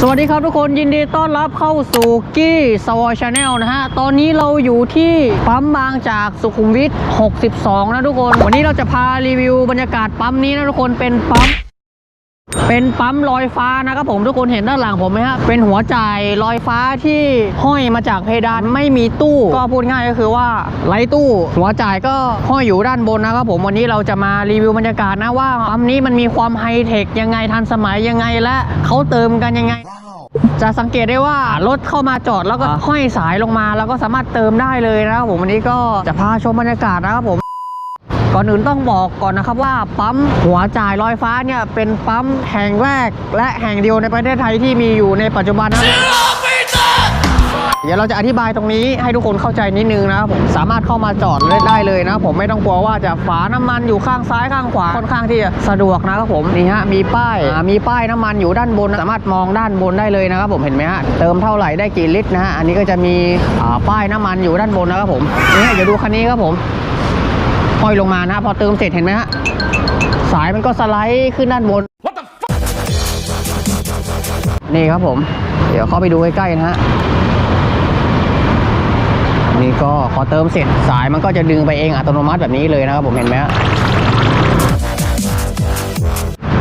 สวัสดีครับทุกคนยินดีต้อนรับเข้าสู่กี้สวอชาแนลนะฮะ ตอนนี้เราอยู่ที่ปั๊มบางจากสุขุมวิท 62 นะทุกคน วันนี้เราจะพารีวิวบรรยากาศปั๊มนี้นะทุกคนเป็นปั๊ม เป็นปั๊มลอยฟ้านะครับผมทุกคนเห็นด้านหลังผมไหมฮะเป็นหัวจ่ายลอยฟ้าที่ห้อยมาจากเพดานไม่มีตู้ ก็พูดง่ายก็คือว่าไร้ตู้ หัวจ่ายก็ห้อยอยู่ด้านบนนะครับผมวันนี้เราจะมารีวิวบรรยากาศนะว่าปั๊มนี้มันมีความไฮเทคยังไงทันสมัยยังไงและเขาเติมกันยังไงจะสังเกตได้ว่ารถเข้ามาจอดแล้วก็ห้อยสายลงมา แล้วก็สามารถเติมได้เลยนะครับผมวันนี้ก็จะพาชมบรรยากาศนะครับผม ก่อนอื่นต้องบอกก่อนนะครับว่าปั๊มหัวจ่ายลอยฟ้าเนี่ยเป็นปั๊มแห่งแรก และแห่งเดียวในประเทศไทยที่มีอยู่ในปัจจุบันนะครับเดี๋ยวเราจะอธิบายตรงนี้ให้ทุกคนเข้าใจนิดนึงนะครับผมสามารถเข้ามาจอดได้เลยนะผมไม่ต้องกลัวว่าจะฝาน้ำมันอยู่ข้างซ้ายข้างขวาค่อนข้างที่จะสะดวกนะครับผมนี่ฮะมีป้ายมีป้ายน้ำมันอยู่ด้านบน สามารถมองด้านบนได้เลยนะครับผมเห็นไหมฮะเติมเท่าไหร่ได้กี่ลิตรนะฮะอันนี้ก็จะมีป้ายน้ำมันอยู่ด้านบนนะครับผมนี่เดี๋ยวดูคันนี้ครับผม ห้อยลงมานะฮะพอเติมเสร็จเห็นไหมฮะสายมันก็สไลด์ขึ้นด้านบนนี่ครับผม เดี๋ยวเข้าไปดูใกล้ๆนะฮะนี่ก็พอเติมเสร็จสายมันก็จะดึงไปเองอัตโนมัติแบบนี้เลยนะครับผมเห็นไหมฮะ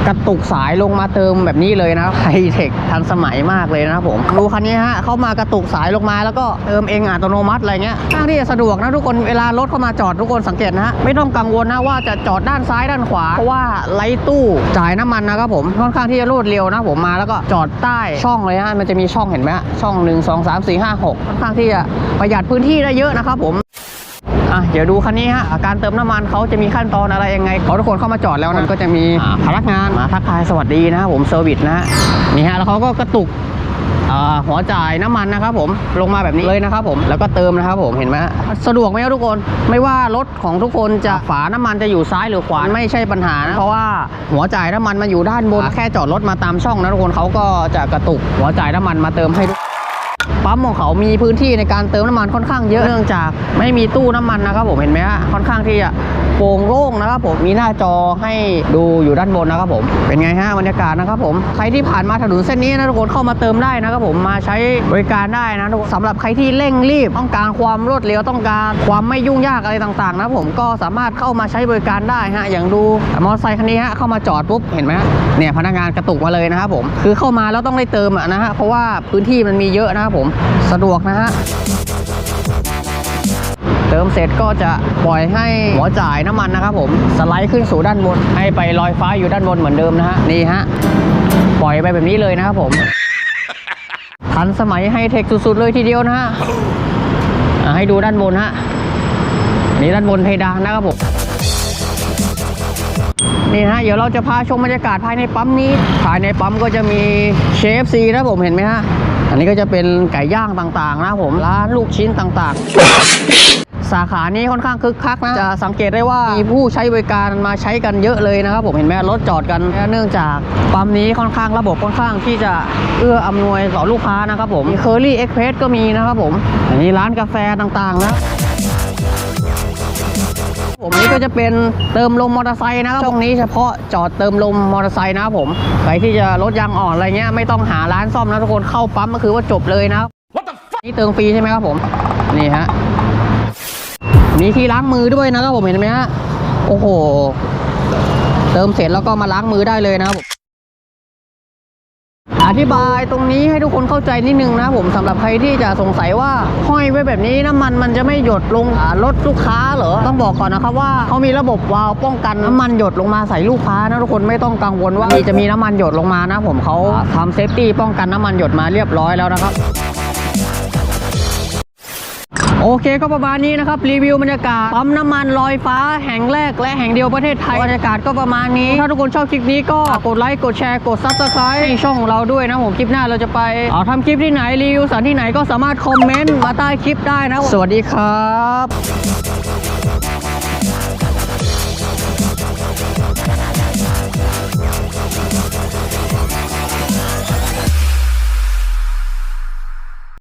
กระตุกสายลงมาเติมแบบนี้เลยนะไฮเทคทันสมัยมากเลยนะครับผมดูคันนี้ฮะเข้ามากระตุกสายลงมาแล้วก็เติมเองอัตโนมัติอะไรเงี้ยข้างที่จะสะดวกนะทุกคนเวลารถเข้ามาจอดทุกคนสังเกตนะฮะไม่ต้องกังวลนะว่าจะจอดด้านซ้ายด้านขวาเพราะว่าไรตู้จ่ายน้ำมันนะครับผมค่อนข้างที่จะรวดเร็วนะผมมาแล้วก็จอดใต้ช่องเลยฮะมันจะมีช่องเห็นไหมฮะช่องหนึ่งสองสามสี่ห้าหกค่อนข้างที่จะประหยัดพื้นที่ได้เยอะนะครับผม ดี๋ยวดูคันนี้ฮะการเติมน้ำมันเขาจะมีขั้นตอนอะไรยังไงพอทุกคนเข้ามาจอดแล้วนะก็จะมีอ่าพนักงานมาทักทายสวัสดีนะครับผมเซอร์วิสนะฮะนี่ฮะแล้วเขาก็กระตุกอ่าหัวจ่ายน้ำมันนะครับผมลงมาแบบนี้เลยนะครับผมแล้วก็เติมนะครับผมเห็นไหมฮะสะดวกไหมครับทุกคนไม่ว่ารถของทุกคนจะฝาน้ำมันจะอยู่ซ้ายหรือขวาไม่ใช่ปัญหานะเพราะว่าหัวจ่ายน้ำมันมันอยู่ด้านบนแค่จอดรถมาตามช่องนะทุกคนเขาก็จะกระตุกหัวจ่ายน้ำมันมาเติมให้ทุก ปั๊มของเขามีพื้นที่ในการเติมน้ำมันค่อนข้างเยอะเนื่องจากไม่มีตู้น้ำมันนะครับผมเห็นไหมฮะค่อนข้างที่จะ โปร่งโล่งนะครับผมมีหน้าจอให้ดูอยู่ด้านบนนะครับผมเป็นไงฮะบรรยากาศนะครับผมใครที่ผ่านมาถนนเส้นนี้นะทุกคนเข้ามาเติมได้นะครับผมมาใช้บริการได้นะสำหรับใครที่เร่งรีบต้องการความรวดเร็วต้องการความไม่ยุ่งยากอะไรต่างๆนะผมก็สามารถเข้ามาใช้บริการได้ฮะอย่างดูมอเตอร์ไซค์คันนี้ฮะเข้ามาจอดปุ๊บเห็นไหมเนี่ยพนักงานกระตุกมาเลยนะครับผมคือเข้ามาแล้วต้องได้เติมอะนะฮะเพราะว่าพื้นที่มันมีเยอะนะครับผมสะดวกนะฮะ เติมเสร็จก็จะปล่อยให้หัวจ่ายน้ำมันนะครับผมสไลด์ขึ้นสู่ด้านบน ให้ไปลอยฟ้าอยู่ด้านบนเหมือนเดิมนะฮะนี่ฮะปล่อยไปแบบนี้เลยนะครับผมทันสมัยไฮเทคสุดๆเลยทีเดียวนะฮะให้ดูด้านบนฮะนี่ด้านบนเพดานนะครับผมนี่ฮะ เดี๋ยวเราจะพาชมบรรยากาศภายในปั๊มนี้ ภายในปั๊มก็จะมีเชฟซีนะผมเห็นไหมฮะ อันนี้ก็จะเป็นไก่ย่างต่างๆ นะผม ร้านลูกชิ้นต่างๆ สาขานี้ค่อนข้างคึกคักนะจะสังเกตได้ว่ามีผู้ใช้บริการมาใช้กันเยอะเลยนะครับผมเห็นไหมรถจอดกันเนื่องจากปั๊มนี้ค่อนข้างระบบค่อนข้างที่จะเอื้ออำนวยต่อลูกค้านะครับผมเคอรี่เอ็กเพรสก็มีนะครับผมอันนี้ร้านกาแฟต่างๆนะผมนี่ก็จะเป็นเติมลมมอเตอร์ไซค์นะครับช่องนี้เฉพาะจอดเติมลมมอเตอร์ไซค์นะครับผมใครที่จะรถยางอ่อนอะไรเงี้ยไม่ต้องหาร้านซ่อมนะทุกคนเข้าปั๊มก็คือว่าจบเลยนะครับนี่เติมฟรีใช่ไหมครับผมนี่ฮะ มีที่ล้างมือด้วยนะครับผมเห็นไหมฮะโอ้โห เติมเสร็จแล้วก็มาล้างมือได้เลยนะครับอธิบายตรงนี้ให้ทุกคนเข้าใจนิดนึงนะผมสำหรับใครที่จะสงสัยว่าห้อยไว้แบบนี้น้ำมันมันจะไม่หยดลงรถลูกค้าเหรอต้องบอกก่อนนะครับว่าเขามีระบบวาล์วป้องกันน้ำมันหยดลงมาใส่ลูกค้านะทุกคนไม่ต้องกังวลว่าจะมีน้ำมันหยดลงมานะผมเขาทำเซฟตี้ป้องกันน้ำมันหยดมาเรียบร้อยแล้วนะครับ โอเคก็ประมาณนี้นะครับรีวิวบรรยากาศปั๊มน้ำมันลอยฟ้าแห่งแรกและแห่งเดียวประเทศไทยบรรยากาศก็ประมาณนี้ ถ้าทุกคนชอบคลิปนี้ก็กดไลค์กดแชร์กดซับสไครต์ให้ช่องของเราด้วยนะผมคลิปหน้าเราจะไปเอาทำคลิปที่ไหนรีวิวสถานที่ไหนก็สามารถคอมเมนต์มาใต้คลิปได้นะ สวัสดีครับ